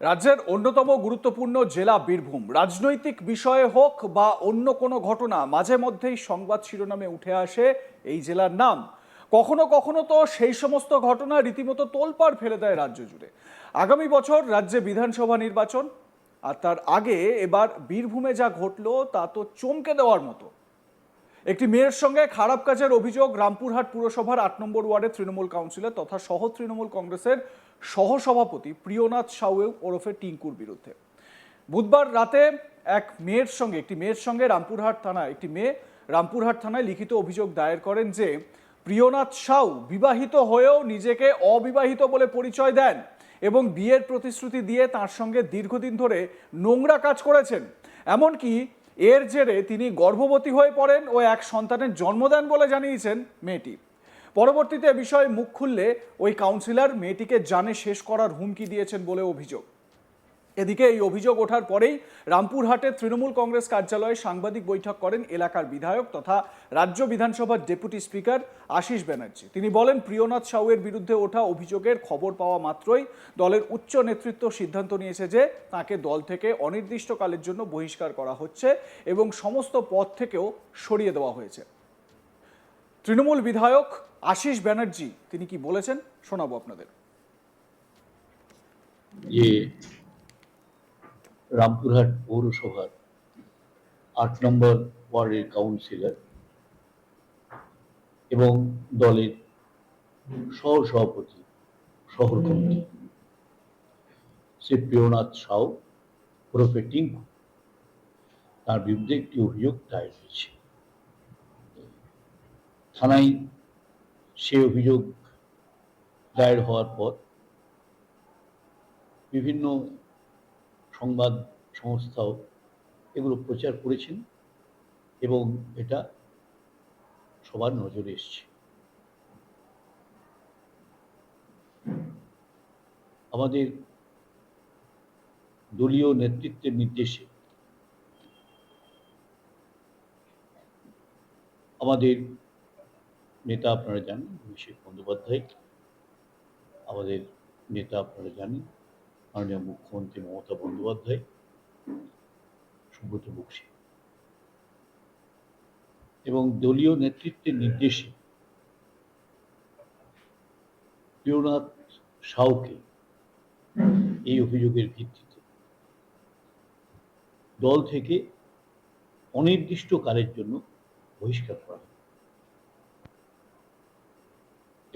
রাজ্যের অন্যতম গুরুত্বপূর্ণ জেলা বীরভূম। রাজনৈতিক বিষয়ে হোক বা অন্য কোনো ঘটনা, মাঝে মধ্যেই সংবাদ শিরোনামে উঠে আসে এই জেলার নাম। কখনো কখনো তো সেই সমস্ত ঘটনা রীতিমতো তোলপাড় ফেলে দেয় রাজ্য জুড়ে। আগামী বছর রাজ্যে বিধানসভা নির্বাচন, আর তার আগে এবার বীরভূমে যা ঘটলো তা তো চমকে দেওয়ার মতো। একটি মেয়ের সঙ্গে খারাপ কাজের অভিযোগ রামপুরহাট পুরসভার আট নম্বর ওয়ার্ডের তৃণমূল কাউন্সিলর তথা সহ তৃণমূল কংগ্রেসের সহসভাপতি প্রিয়নাথ সাউ ওরফে টিঙ্কুর বিরুদ্ধে। বুধবার রাতে এক মেয়ের সঙ্গে, একটি মেয়ের সঙ্গে রামপুরহাট থানায়, একটি মেয়ে রামপুরহাট থানায় লিখিত অভিযোগ দায়ের করেন যে, প্রিয়নাথ সাউ বিবাহিত হয়েও নিজেকে অবিবাহিত বলে পরিচয় দেন এবং বিয়ের প্রতিশ্রুতি দিয়ে তার সঙ্গে দীর্ঘদিন ধরে নোংরা কাজ করেছেন। এমনকি এর জেরে তিনি গর্ভবতী হয়ে পড়েন ও এক সন্তানের জন্ম দেন বলে জানিয়েছেন মেয়েটি। পরবর্তীতে বিষয়ে মুখ খুললে ওই কাউন্সিলর মেয়েটিকে জানে শেষ করার হুমকি দিয়েছেন বলে অভিযোগ। এদিকে এই অভিযোগ ওঠার পরেই রামপুরহাটে তৃণমূল কংগ্রেস কার্যালয়ে সাংবাদিক বৈঠক করেন এলাকার বিধায়ক তথা রাজ্য বিধানসভার ডেপুটি স্পিকার আশিস ব্যানার্জি। তিনি বলেন, প্রিয়নাথ সাউয়ের বিরুদ্ধে ওঠা অভিযোগের খবর পাওয়া মাত্রই দলের উচ্চ নেতৃত্ব সিদ্ধান্ত নিয়েছে যে তাকে দল থেকে অনির্দিষ্টকালের জন্য বহিষ্কার করা হচ্ছে এবং সমস্ত পদ থেকেও সরিয়ে দেওয়া হয়েছে। তৃণমূল বিধায়ক আশিস ব্যানার্জি, তিনি কি বলেছেন? শোনাবো আপনাদের। যে রামপুরহাট পৌরসভার আট নম্বর ওয়ার্ডের কাউন্সিলর এবং দলের সহ সভাপতি শহর কমিটি। শ্রী প্রিয়নাথ সাউ, ওরফে টিঙ্কু, তার বিরুদ্ধে একটি অভিযোগ দায়ের হয়েছে। থানায় সে অভিযোগ দায়ের হওয়ার পর বিভিন্ন সংবাদ সংস্থাও এগুলো প্রচার করেছেন এবং এটা সবার নজরে এসছে। আমাদের দলীয় নেতৃত্বের নির্দেশে আমাদের নেতা আপনারা জানেন, অভিষেক বন্দ্যোপাধ্যায়। আমাদের নেতা আপনারা জানেন, মাননীয় মুখ্যমন্ত্রী মমতা বন্দ্যোপাধ্যায়। সুব্রত বক্সী। এবং দলীয় নেতৃত্বের নির্দেশে প্রিয়নাথ সাউকে এই অভিযোগের ভিত্তিতে দল থেকে অনির্দিষ্টকালের জন্য বহিষ্কার করা হয়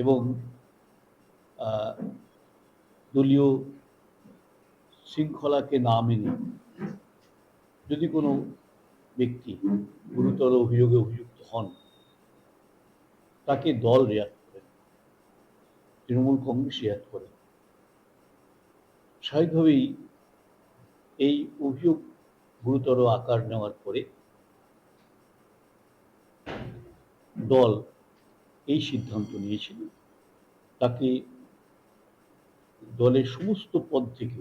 এবং দলীয় শৃঙ্খলাকে না মেনে যদি কোনো ব্যক্তি গুরুতর অভিযোগে অভিযুক্ত হন, তাকে দল রেয়াত করে, তৃণমূল কংগ্রেস রেয়াত করে। স্বাভাবিকভাবেই এই অভিযোগ গুরুতর আকার নেওয়ার পরে দল এই সিদ্ধান্ত নিয়েছিল। তাকে দলের সমস্ত পদ থেকে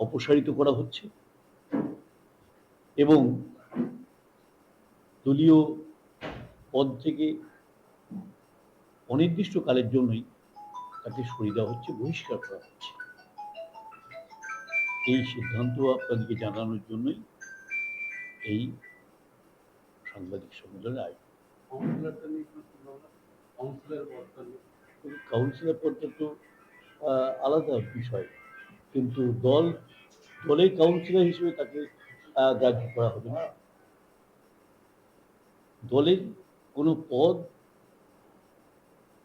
অপসারিত করা হচ্ছে এবং দলীয় পদ থেকে অনির্দিষ্টকালের জন্যই তাকে সরিয়ে দেওয়া হচ্ছে, বহিষ্কার করা হচ্ছে। এই সিদ্ধান্ত আপনাদেরকে জানানোর জন্যই এই সাংবাদিক সম্মেলনের আয়োজন। কাউন্সিলর পদটা তো আলাদা বিষয়। কিন্তু দল, দলের কাউন্সিলর হিসেবে তাকে গ্রাহ্য করা হবে না। দলের কোনো পদ,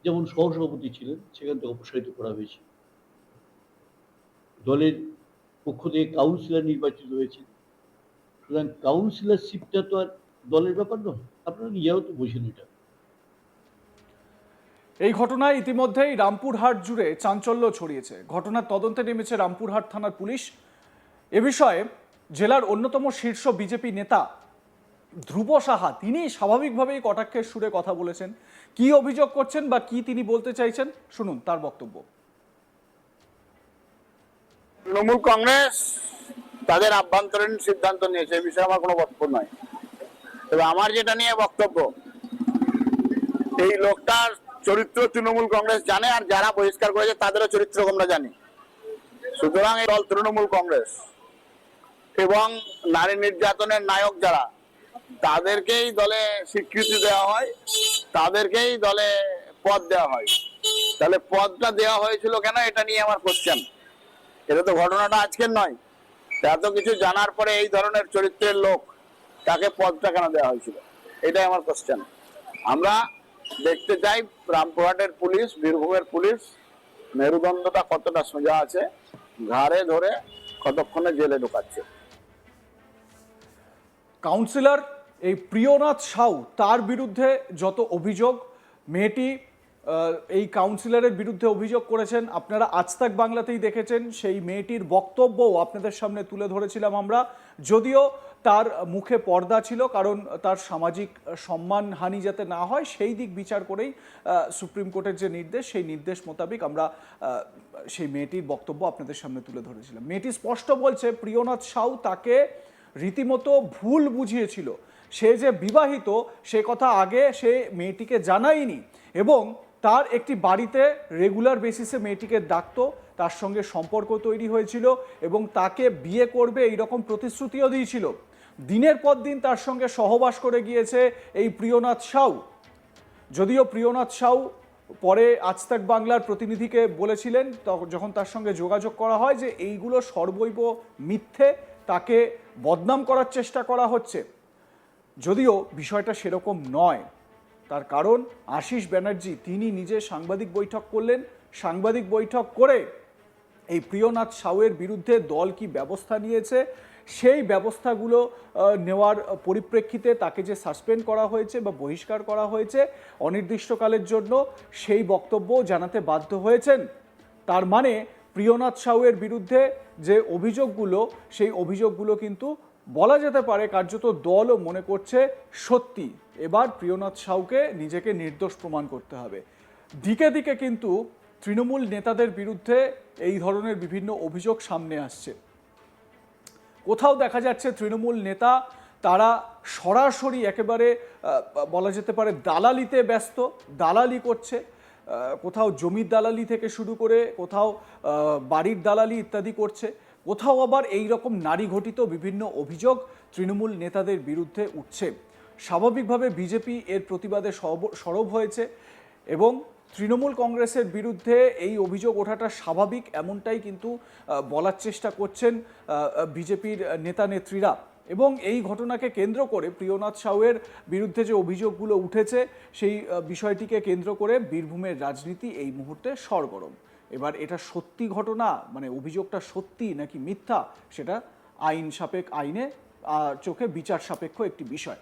যেমন সহসভাপতি ছিলেন, সেখান থেকে অপসারিত করা হয়েছে। দলের পক্ষ থেকে কাউন্সিলর নির্বাচিত হয়েছে। সুতরাং কাউন্সিলরশিপটা তো আর দলের ব্যাপার নয় আপনারা নিজেরাও তো বোঝেন এটা। এই ঘটনায় ইতিমধ্যেই রামপুরহাট জুড়ে চাঞ্চল্য ছড়িয়েছে। ঘটনার তদন্তে নেমেছে রামপুরহাট থানার পুলিশ। এ বিষয়ে জেলার অন্যতম শীর্ষ বিজেপি নেতা ধ্রুব সাহা তিনি স্বাভাবিকভাবেই কটাক্ষের সুরে কথা বলেছেন। কি অভিযোগ করছেন বা কি তিনি বলতে চাইছেন শুনুন তার বক্তব্য। তৃণমূল কংগ্রেস তাদের আভ্যন্তরীণ সিদ্ধান্ত নিয়েছে এই বিষয়ে আমার কোনো বক্তব্য নয়। তবে আমার যেটা নিয়ে বক্তব্য, এই লোকটার চরিত্র তৃণমূল কংগ্রেস জানে আর যারা বহিষ্কার করেছে তাদেরও চরিত্র আমরা জানি। সুতরাং এই দল তৃণমূল কংগ্রেস এবং নারী নির্যাতনের নায়ক যারা, তাদেরকেই দলে স্বীকৃতি দেওয়া হয়, তাদেরকেই দলে পদ দেওয়া হয়। তাহলে পদটা দেওয়া হয়েছিল কেন? এটা নিয়ে আমার কোশ্চেন এটা তো ঘটনাটা আজকের নয়। এত কিছু জানার পরে এই ধরনের চরিত্রের লোক তাকে পদটা কেন দেওয়া হয়েছিল? এটাই আমার কোশ্চেন আমরা দেখতে চাই রামপুরহাটের পুলিশ, বীরভূমের পুলিশ, মেরুদণ্ডটা কতটা সোজা আছে, ঘাড়ে ধরে কতক্ষণে জেলে ঢোকাচ্ছে। কাউন্সিলর, এই প্রিয়নাথ সাউ, তার বিরুদ্ধে যত অভিযোগ, মেয়েটি এই কাউন্সিলরের বিরুদ্ধে অভিযোগ করেছেন, আপনারা আজ তাক বাংলাতেই দেখেছেন, সেই মেয়েটির বক্তব্যও আপনাদের সামনে তুলে ধরেছিলাম আমরা। যদিও তার মুখে পর্দা ছিল, কারণ তার সামাজিক সম্মানহানি যাতে না হয়, সেই দিক বিচার করেই সুপ্রিম কোর্টের যে নির্দেশ, সেই নির্দেশ মোতাবেক আমরা সেই মেয়েটির বক্তব্য আপনাদের সামনে তুলে ধরেছিলাম। মেয়েটি স্পষ্ট বলছে, প্রিয়নাথ সাউ তাকে রীতিমতো ভুল বুঝিয়েছিল। সে যে বিবাহিত, সে কথা আগে সে মেয়েটিকে জানায়নি এবং তার একটি বাড়িতে রেগুলার বেসিসে মেয়েটিকে ডাকতো, তার সঙ্গে সম্পর্ক তৈরি হয়েছিল এবং তাকে বিয়ে করবে এই রকম প্রতিশ্রুতিও দিয়েছিল। দিনের পর দিন তার সঙ্গে সহবাস করে গিয়েছে এই প্রিয়নাথ সাউ। যদিও প্রিয়নাথ সাউ পরে আজ তাক বাংলার প্রতিনিধিকে বলেছিলেন যখন তার সঙ্গে যোগাযোগ করা হয় যে এইগুলো সর্বৈব মিথ্যে, তাকে বদনাম করার চেষ্টা করা হচ্ছে। যদিও বিষয়টা সেরকম নয়। তার কারণ আশিস ব্যানার্জি, তিনি নিজে সাংবাদিক বৈঠক করলেন। সাংবাদিক বৈঠক করে এই প্রিয়নাথ সাউয়ের বিরুদ্ধে দল কি ব্যবস্থা নিয়েছে সেই ব্যবস্থাগুলো নেওয়ার পরিপ্রেক্ষিতে তাকে যে সাসপেন্ড করা হয়েছে বা বহিষ্কার করা হয়েছে অনির্দিষ্টকালের জন্য সেই বক্তব্য জানাতে বাধ্য হয়েছেন। তার মানে প্রিয়নাথ সাউয়ের বিরুদ্ধে যে অভিযোগগুলো, সেই অভিযোগগুলো কিন্তু বলা যেতে পারে কার্যত দলও মনে করছে সত্যি। এবার প্রিয়নাথ সাউকে নিজেকে নির্দোষ প্রমাণ করতে হবে। দিকে দিকে কিন্তু তৃণমূল নেতাদের বিরুদ্ধে এই ধরনের বিভিন্ন অভিযোগ সামনে আসছে। কোথাও দেখা যাচ্ছে তৃণমূল নেতা, তারা সরাসরি একেবারে বলা যেতে পারে দালালিতে ব্যস্ত, দালালি করছে কোথাও জমির দালালি থেকে শুরু করে কোথাও বাড়ির দালালি ইত্যাদি করছে, কোথাও আবার এই রকম নারী ঘটিত বিভিন্ন অভিযোগ তৃণমূল নেতাদের বিরুদ্ধে উঠছে। স্বাভাবিকভাবে বিজেপি এর প্রতিবাদে সরব- হয়েছে এবং তৃণমূল কংগ্রেসের বিরুদ্ধে এই অভিযোগ ওঠাটা স্বাভাবিক, এমনটাই কিন্তু বলার চেষ্টা করছেন বিজেপির নেতা নেত্রীরা। এবং এই ঘটনাকে কেন্দ্র করে প্রিয়নাথ সাউয়ের বিরুদ্ধে যে অভিযোগগুলো উঠেছে, সেই বিষয়টিকে কেন্দ্র করে বীরভূমের রাজনীতি এই মুহূর্তে সরগরম। এবার এটা সত্যি ঘটনা? মানে অভিযোগটা সত্যি নাকি মিথ্যা? সেটা আইন সাপেক্ষ, আইনে চোখে বিচার সাপেক্ষ একটি বিষয়।